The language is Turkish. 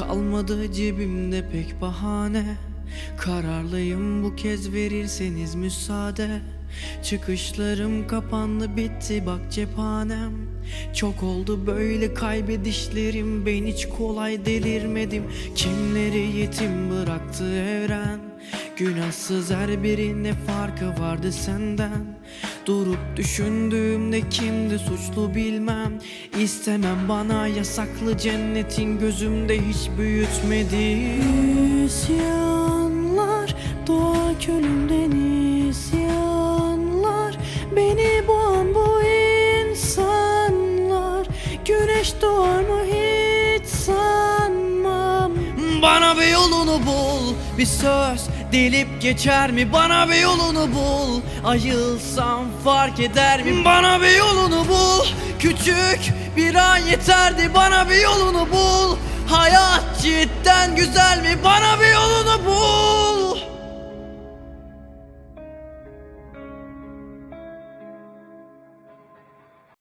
Kalmadı cebimde pek bahane. Kararlıyım bu kez verirseniz müsaade. Çıkışlarım kapandı bitti bak cephanem. Çok oldu böyle kaybedişlerim Ben hiç kolay delirmedim. Kimleri yetim bıraktı evren? Günahsız her birine farkı vardı senden? Durup düşündüğümde kimdi suçlu bilmem İstemem bana yasaklı cennetin gözümde hiç büyütmedi İsyanlar. Doğa külünden isyanlar. Beni boğan bu insanlar. Güneş doğar mı hiç sanmam. Bana bir yolunu bul. Bir söz delip geçer mi? Bana bir yolunu bul. Ayılsam fark eder mi? Bana bir yolunu Küçük bir an yeterdi. Bana bir yolunu bul. Hayat cidden güzel mi? Bana bir yolunu bul